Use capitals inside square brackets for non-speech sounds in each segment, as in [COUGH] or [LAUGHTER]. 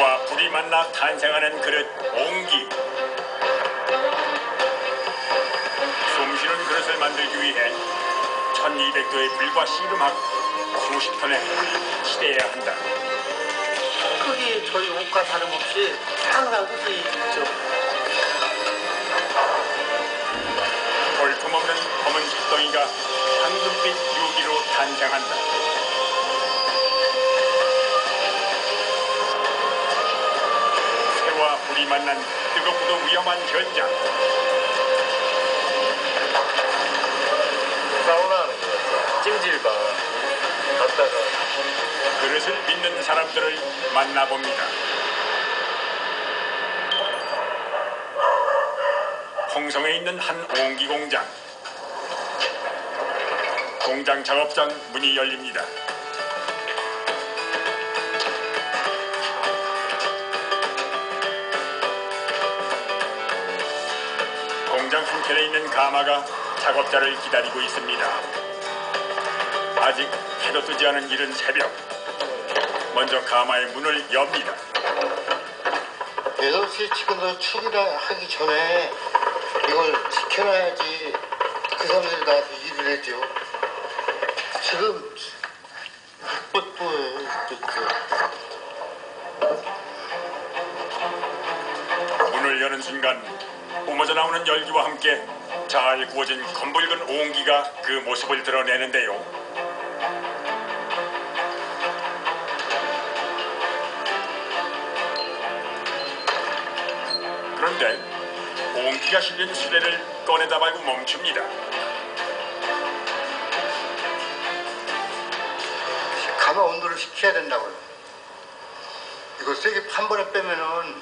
흙과 불이 만나 탄생하는 그릇 옹기 숨쉬는 그릇을 만들기 위해 1200도의 불과 씨름하고 수십 톤의 흙을 치대야 한다 흙이 저희 옷과 다름없이 항상 흙이 있죠. 사람들을 만나봅니다. 홍성에 있는 한 옹기 공장. 공장 작업장 문이 열립니다. 공장 한켠에 있는 가마가 작업자를 기다리고 있습니다. 아직 해도 뜨지 않은 이른 새벽. 먼저 가마의 문을 엽니다. 8시 지금도 출근을 하기 전에 이걸 지켜놔야지 그 사람들이 나와서 일을 해죠. 지금. 문을 여는 순간 뿜어져 나오는 열기와 함께 잘 구워진 검붉은 옹기가 그 모습을 드러내는데요. 그런데 옹기가 실린 수레를 꺼내다 말고 멈춥니다. 가마 온도를 식혀야 된다고요. 이거 세게 한 번에 빼면은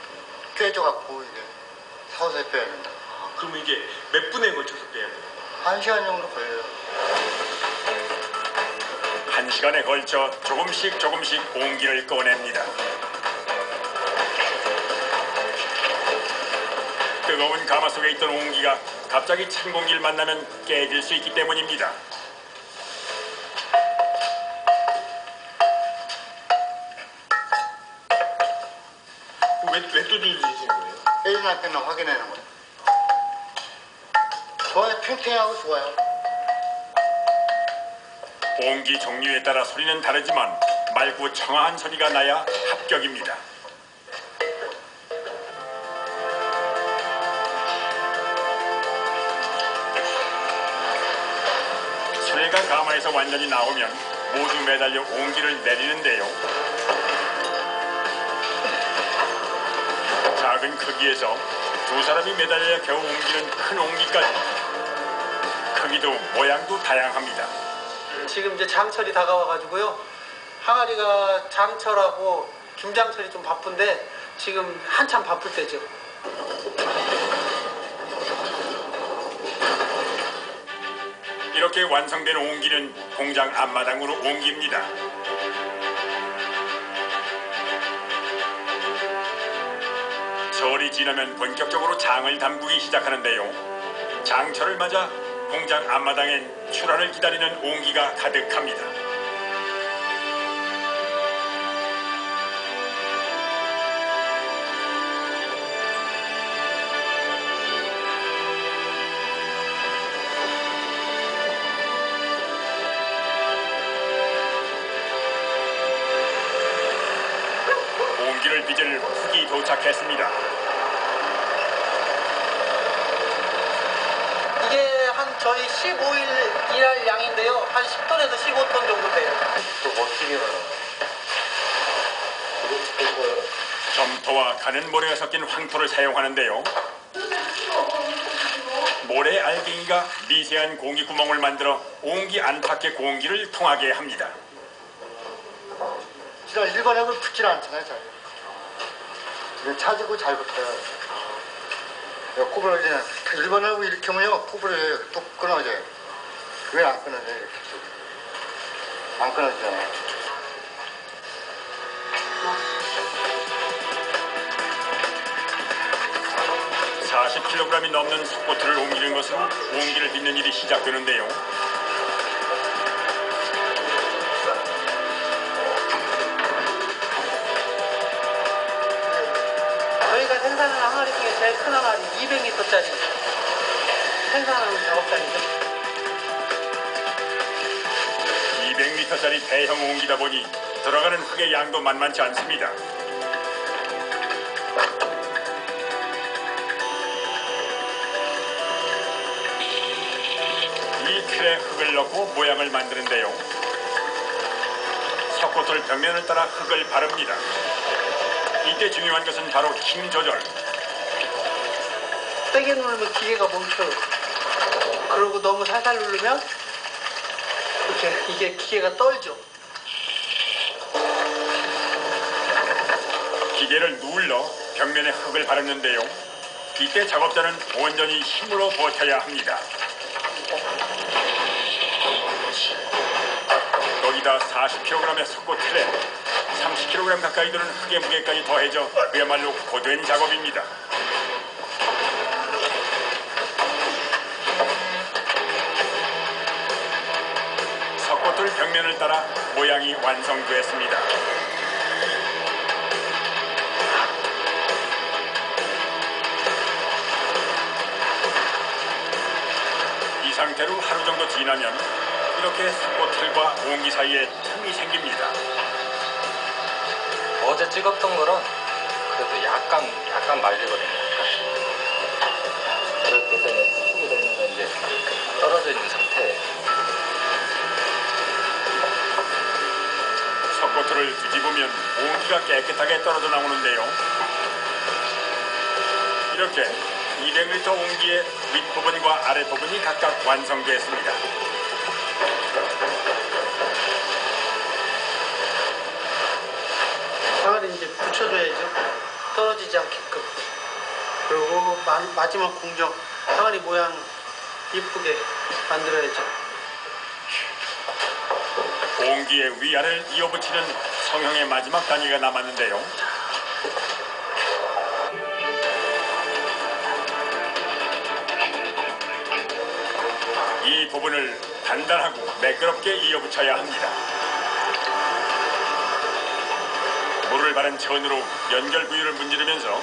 깨져갖고 이게 서서히 빼야 된다. 그러면 이게 몇 분에 걸쳐서 빼야 돼요? 한 시간 정도 걸려요. 한 시간에 걸쳐 조금씩 조금씩 옹기를 꺼냅니다. 뜨거운 가마 속에 있던 옹기가 갑자기 찬 공기를 만나면 깨질 수 있기 때문입니다. 왜왜 두들기시는 거예요? 깨진 안 깨나 확인하는 거예요. 좋아요. 팽팽하고 좋아요. 옹기 종류에 따라 소리는 다르지만 맑고 청아한 소리가 나야 합격입니다. 소리가 가마에서 완전히 나오면 모두 매달려 옹기를 내리는데요. 작은 크기에서 두 사람이 매달려 겨우 옮기는 큰 옹기까지 크기도 모양도 다양합니다. 지금 이제 장철이 다가와가지고요. 항아리가 장철하고 김장철이 좀 바쁜데 지금 한참 바쁠 때죠. 이렇게 완성된 옹기는 공장 앞마당으로 옮깁니다. 설이 지나면 본격적으로 장을 담그기 시작하는데요. 장철을 맞아 공장 앞마당엔 출하를 기다리는 옹기가 가득합니다. 도착했습니다. 이게 한 저희 15일 일할 양인데요. 한 10톤에서 15톤 정도 돼요. 또 멋지게 나요. 점토와 가는 모래가 섞인 황토를 사용하는데요. 모래 알갱이가 미세한 공기 구멍을 만들어 옹기 안팎의 공기를 통하게 합니다. 진짜 일반 앱은 붙질 않잖아요, 잘. 차지고 잘 붙어요. 구부러지는 일반 앱은 이렇게 하면요, 구부러져요. 뚝 끊어져요. 그게 안 끊어져요, 이렇게. 안 끊어지잖아요. 사 40kg이 넘는 석고틀을 옮기는 것으로 옹기를 빚는 일이 시작되는데요. 생산하는 항아리 중에 제일 큰 항아리 200리터짜리 생산하는 작업장이죠. 200리터짜리 대형 옹기다 보니 들어가는 흙의 양도 만만치 않습니다. 이 틀에 흙을 넣고 모양을 만드는데요. 석고틀 벽면을 따라 흙을 바릅니다. 이때 중요한 것은 바로 힘 조절. 세게 누르면 기계가 멈춰요. 그리고 너무 살살 누르면 이렇게 이게 기계가 떨죠. 기계를 눌러 벽면에 흙을 바르는데요. 이때 작업자는 온전히 힘으로 버텨야 합니다. 거기다 40kg의 석고 틀에 30kg 가까이 드는 흙의 무게까지 더해져 그야말로 고된 작업입니다. 석고틀 벽면을 따라 모양이 완성되었습니다. 이 상태로 하루 정도 지나면 이렇게 석고틀과 옹기 사이에 틈이 생깁니다. 어제 찍었던 거랑 그래도 약간 약간 말리거든요. 그렇게 해서 흙이 되면서 이제 떨어져 있는 상태. 석고틀을 뒤집으면 옹기가 깨끗하게 떨어져 나오는데요. 이렇게 200리터 옹기의 윗부분과 아랫부분이 각각 완성되었습니다. 붙여줘야죠. 떨어지지 않게끔. 그리고 마, 마지막 공정 항아리 모양 이쁘게 만들어야죠. 옹기의 위아래를 이어붙이는 성형의 마지막 단위가 남았는데요. 이 부분을 단단하고 매끄럽게 이어붙여야 합니다. 물을 바른 천으로 연결 부위를 문지르면서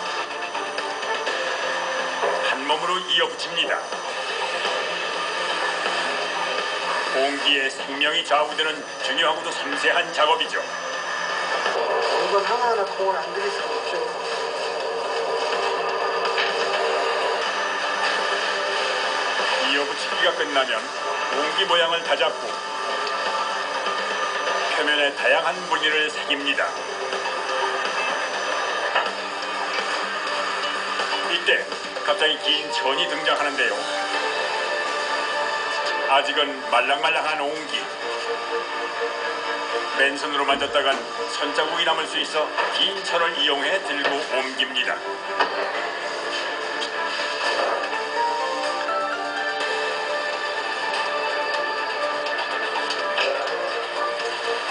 한 몸으로 이어붙입니다. 공기의 생명이 좌우되는 중요하고도 섬세한 작업이죠. 이건 하나하나 공을 안 들일 수가 없죠. 이어붙이기가 끝나면 공기 모양을 다잡고 표면에 다양한 무늬를 새깁니다. 이때 갑자기 긴 천이 등장하는데요. 아직은 말랑말랑한 옹기. 맨손으로 만졌다간 손자국이 남을 수 있어 긴 천을 이용해 들고 옮깁니다.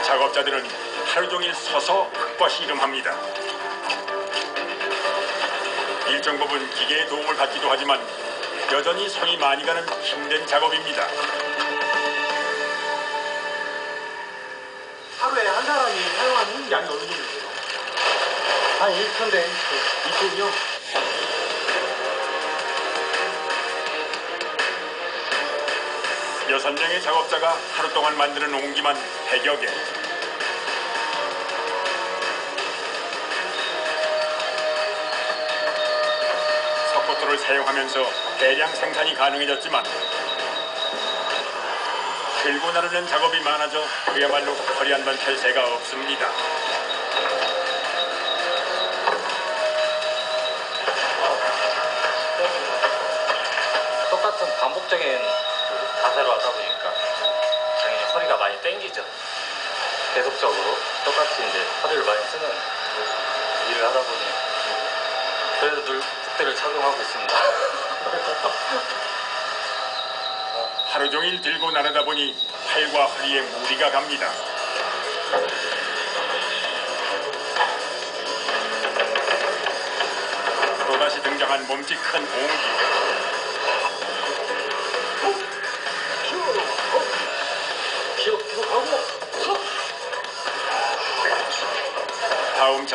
작업자들은 하루 종일 서서 흙과 씨름합니다. 부분 기계의 도움을 받기도 하지만 여전히 손이 많이 가는 힘든 작업입니다. 하루에 한 사람이 사용하는 양이 어느 정도 돼요? 한 1톤대. 이톤이요? 여섯 명의 작업자가 하루 동안 만드는 옹기만 100여 개. 석고토를 사용하면서 대량 생산이 가능해졌지만 들고 나르는 작업이 많아져 그야말로 허리 한번펼 새가 없습니다. 똑같은 반복적인 그 자세로 하다 보니까 당연히 허리가 많이 땡기죠. 계속적으로 똑같이 이제 허리를 많이 쓰는 일을 하다 보니 그래도 늘 국대를 착용하고 있습니다. [LAUGHS] 하루 종일 들고 나르다 보니 팔과 허리에 무리가 갑니다. 또다시 등장한 몸집 큰 옹기. 다음 작